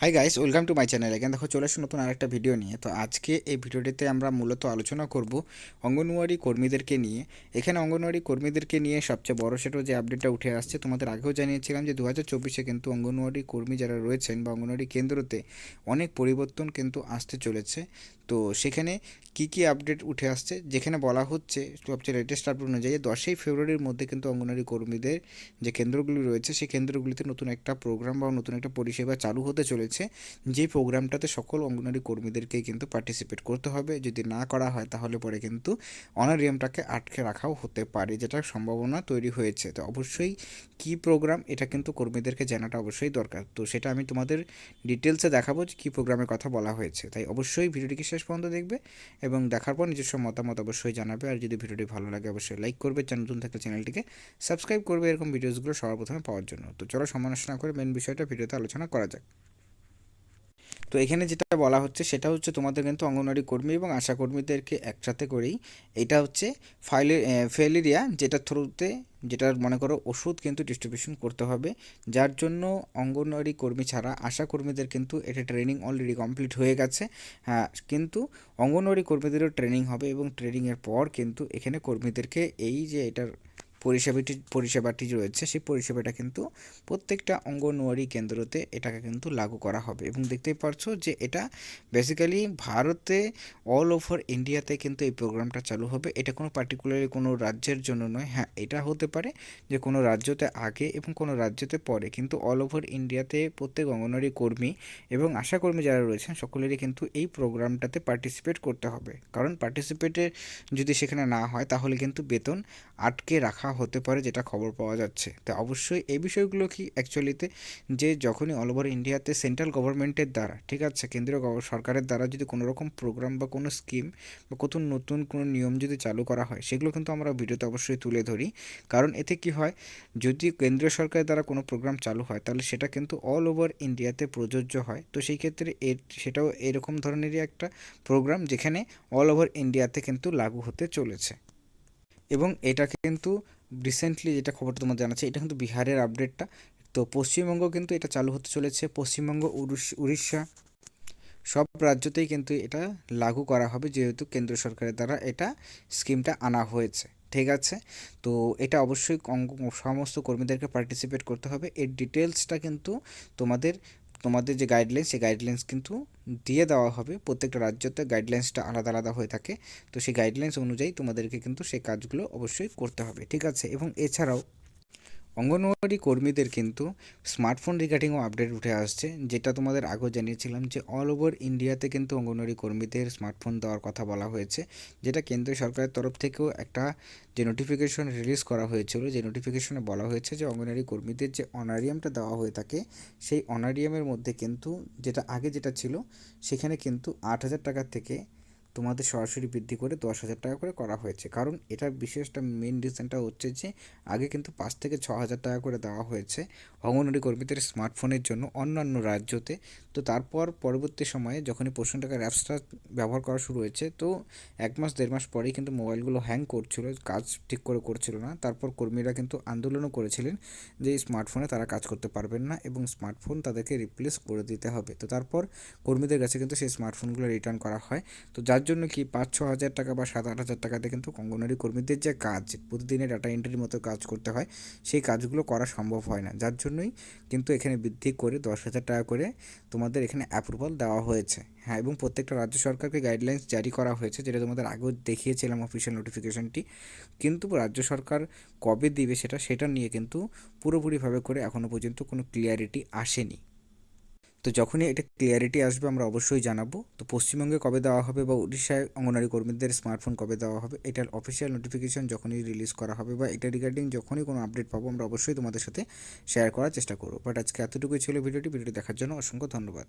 Hi guys welcome to my channel এখানে দেখো চলে আসুন নতুন আরেকটা ভিডিও নিয়ে। তো আজকে এই ভিডিওটিতে আমরা মূলত আলোচনা করব অঙ্গনওয়াড়ি কর্মীদেরকে নিয়ে। এখানে অঙ্গনওয়াড়ি কর্মীদেরকে নিয়ে সবচেয়ে বড় সেটা যে আপডেটটা উঠে আসছে, তোমাদের আগেও জানিয়েছিলাম যে দু হাজার চব্বিশে কিন্তু অঙ্গনওয়াড়ি কর্মী যারা রয়েছেন বা অঙ্গনওয়াড়ি কেন্দ্রতে অনেক পরিবর্তন কিন্তু আসতে চলেছে। তো সেখানে কি কি আপডেট উঠে আসছে, যেখানে বলা হচ্ছে সবচেয়ে লেটেস্ট আপডেট অনুযায়ী দশই ফেব্রুয়ারির মধ্যে কিন্তু অঙ্গনওয়াড়ি কর্মীদের যে কেন্দ্রগুলি রয়েছে, সেই কেন্দ্রগুলিতে নতুন একটা প্রোগ্রাম বা নতুন একটা পরিষেবা চালু হতে চলেছে। যে প্রোগ্রামটাতে সকল অঙ্গনারী কর্মীদেরকেই কিন্তু পার্টিসিপেট করতে হবে। যদি না করা হয়, তাহলে পরে কিন্তু অনারিয়ামটাকে আটকে রাখাও হতে পারে যেটার সম্ভাবনা তৈরি হয়েছে। তো অবশ্যই কি প্রোগ্রাম, এটা কিন্তু কর্মীদেরকে জানাটা অবশ্যই দরকার। তো সেটা আমি তোমাদের ডিটেলসে দেখাবো যে কী প্রোগ্রামের কথা বলা হয়েছে। তাই অবশ্যই ভিডিওটিকে শেষ পর্যন্ত দেখবে এবং দেখার পর নিজস্ব মতামত অবশ্যই জানাবে। আর যদি ভিডিওটি ভালো লাগে, অবশ্যই লাইক করবে। চ্যানেল নতুন থাকলে চ্যানেলটিকে সাবস্ক্রাইব করবে। এরকম ভিডিওসগুলো সবার প্রথমে পাওয়ার জন্য। তো চলো সমালোচনা করে মেন বিষয়টা ভিডিওতে আলোচনা করা যাক। তো এখানে যেটা বলা হচ্ছে সেটা হচ্ছে তোমাদের কিন্তু অঙ্গনওয়াড়ি কর্মী এবং আশা কর্মীদেরকে একসাথে করেই এটা হচ্ছে ফাইলে ফেলেরিয়া যেটার থ্রুতে যেটার মনে করো ওষুধ কিন্তু ডিস্ট্রিবিউশন করতে হবে। যার জন্য অঙ্গনওয়াড়ি কর্মী ছাড়া আশা কর্মীদের কিন্তু এটা ট্রেনিং অলরেডি কমপ্লিট হয়ে গেছে। হ্যাঁ কিন্তু অঙ্গনওয়াড়ি কর্মীদেরও ট্রেনিং হবে এবং ট্রেনিংয়ের পর কিন্তু এখানে কর্মীদেরকে এই যে এটার পরিষেবাটি পরিষেবাটি রয়েছে, সেই পরিষেবাটা কিন্তু প্রত্যেকটা অঙ্গনওয়াড়ি কেন্দ্রতে এটাকে কিন্তু লাগু করা হবে। এবং দেখতেই পারছ যে এটা বেসিক্যালি ভারতে অল ওভার ইন্ডিয়াতে কিন্তু এই প্রোগ্রামটা চালু হবে। এটা কোনো পার্টিকুলারলি কোনো রাজ্যের জন্য নয়। হ্যাঁ এটা হতে পারে যে কোনো রাজ্যতে আগে এবং কোনো রাজ্যতে পরে। কিন্তু অল ওভার ইন্ডিয়াতে প্রত্যেক অঙ্গনওয়াড়ি কর্মী এবং আশাকর্মী যারা রয়েছেন, সকলেরই কিন্তু এই প্রোগ্রামটাতে পার্টিসিপেট করতে হবে। কারণ পার্টিসিপেটের যদি সেখানে না হয়, তাহলে কিন্তু বেতন আটকে রাখা হতে পারে যেটা খবর পাওয়া যাচ্ছে। তো অবশ্যই এই বিষয়গুলো কি অ্যাকচুয়ালিতে যে যখনই অল ওভার ইন্ডিয়াতে সেন্ট্রাল গভর্নমেন্টের দ্বারা, ঠিক আছে? কেন্দ্রীয় সরকারের দ্বারা যদি কোনো রকম প্রোগ্রাম বা কোনো স্কিম বা কত নতুন কোনো নিয়ম যদি চালু করা হয়, সেগুলো কিন্তু আমরা ভিডিওতে অবশ্যই তুলে ধরি। কারণ এতে কি হয়, যদি কেন্দ্রীয় সরকারের দ্বারা কোনো প্রোগ্রাম চালু হয়, তাহলে সেটা কিন্তু অল ওভার ইন্ডিয়াতে প্রযোজ্য হয়। তো সেই ক্ষেত্রে এর সেটাও এরকম ধরনেরই একটা প্রোগ্রাম যেখানে অল ওভার ইন্ডিয়াতে কিন্তু লাগু হতে চলেছে। এবং এটা কিন্তু রিসেন্টলি যেটা খবরটা তোমার জানাচ্ছে, এটা কিন্তু বিহারের আপডেটটা তো পশ্চিমবঙ্গ কিন্তু এটা চালু হতে চলেছে। পশ্চিমবঙ্গ, উড়িষ্যা সব রাজ্যতেই কিন্তু এটা লাগু করা হবে, যেহেতু কেন্দ্র সরকারের দ্বারা এটা স্কিমটা আনা হয়েছে। ঠিক আছে? তো এটা অবশ্যই সমস্ত কর্মীদেরকে পার্টিসিপেট করতে হবে। এর ডিটেলসটা কিন্তু তোমাদের তোমাদের যে গাইডলাইন সেই গাইডলাইন্স কিন্তু দিয়ে দেওয়া হবে। প্রত্যেকটা রাজ্যতে গাইডলাইন্সটা আলাদা আলাদা হয়ে থাকে। তো সেই গাইডলাইন্স অনুযায়ী তোমাদেরকে কিন্তু সেই কাজগুলো অবশ্যই করতে হবে, ঠিক আছে? এবং এছাড়াও অঙ্গনওয়াড়ি কর্মীদের কিন্তু স্মার্টফোন রিগার্ডিংও আপডেট উঠে আসছে, যেটা তোমাদের আগেও জানিয়েছিলাম যে অল ওভার ইন্ডিয়াতে কিন্তু অঙ্গনওয়াড়ি কর্মীদের স্মার্টফোন দেওয়ার কথা বলা হয়েছে, যেটা কেন্দ্রীয় সরকারের তরফ থেকেও একটা যে নোটিফিকেশন রিলিজ করা হয়েছিল, যে নোটিফিকেশনে বলা হয়েছে যে অঙ্গনওয়াড়ি কর্মীদের যে অনারিয়ামটা দেওয়া হয়ে থাকে, সেই অনারিয়ামের মধ্যে কিন্তু যেটা আগে যেটা ছিল, সেখানে কিন্তু আট হাজার টাকা থেকে তোমাদের সরাসরি বৃদ্ধি করে দশ হাজার টাকা করে করা হয়েছে। কারণ এটার বিশেষটা মেন রিজনটা হচ্ছে যে, আগে কিন্তু পাঁচ থেকে ছ হাজার টাকা করে দেওয়া হয়েছে অঙ্গনওয়াড়ি কর্মীদের স্মার্টফোনের জন্য অন্যান্য রাজ্যতে। তো তারপর পরবর্তী সময়ে যখনই পোষণ টাকার অ্যাপসটা ব্যবহার করা শুরু হয়েছে, তো এক মাস, দেড় মাস পরেই কিন্তু মোবাইলগুলো হ্যাং করছিল, কাজ ঠিক করে করছিল না। তারপর কর্মীরা কিন্তু আন্দোলনও করেছিলেন যে স্মার্টফোনে তারা কাজ করতে পারবেন না এবং স্মার্টফোন তাদেরকে রিপ্লেস করে দিতে হবে। তো তারপর কর্মীদের কাছে কিন্তু সেই স্মার্টফোনগুলো রিটার্ন করা হয়। তো যার জন্য কি পাঁচ, ছ হাজার টাকা বা সাত, আট হাজার টাকাতে কিন্তু অঙ্গনওয়াড়ি কর্মীদের যে কাজ প্রতিদিনের ডাটা এন্ট্রির মতো কাজ করতে হয়, সেই কাজগুলো করা সম্ভব হয় না। যার জন্যই কিন্তু এখানে বৃদ্ধি করে দশ হাজার টাকা করে তোমাদের এখানে অ্যাপ্রুভাল দেওয়া হয়েছে। হ্যাঁ এবং প্রত্যেকটা রাজ্য সরকারকে গাইডলাইন্স জারি করা হয়েছে, যেটা তোমাদের আগেও দেখিয়েছিলাম অফিসিয়াল নোটিফিকেশনটি কিন্তু রাজ্য সরকার কবে দিবে সেটা সেটা নিয়ে কিন্তু পুরোপুরিভাবে করে এখনও পর্যন্ত কোনো ক্লিয়ারিটি আসেনি। তো যখনই এটা ক্লিয়ারিটি আসবে আমরা অবশ্যই জানাব। তো পশ্চিমবঙ্গে কবে দেওয়া হবে বা উড়িষ্যায় অঙ্গনারী কর্মীদের স্মার্টফোন কবে দেওয়া হবে, এটার অফিসিয়াল নোটিফিকেশন যখনই রিলিজ করা হবে বা এটা রিগার্ডিং যখনই কোনো আপডেট পাবো আমরা অবশ্যই তোমাদের সাথে শেয়ার করার চেষ্টা করব। বাট আজকে এতটুকুই ছিল ভিডিওটি ভিডিওটি দেখার জন্য অসংখ্য ধন্যবাদ।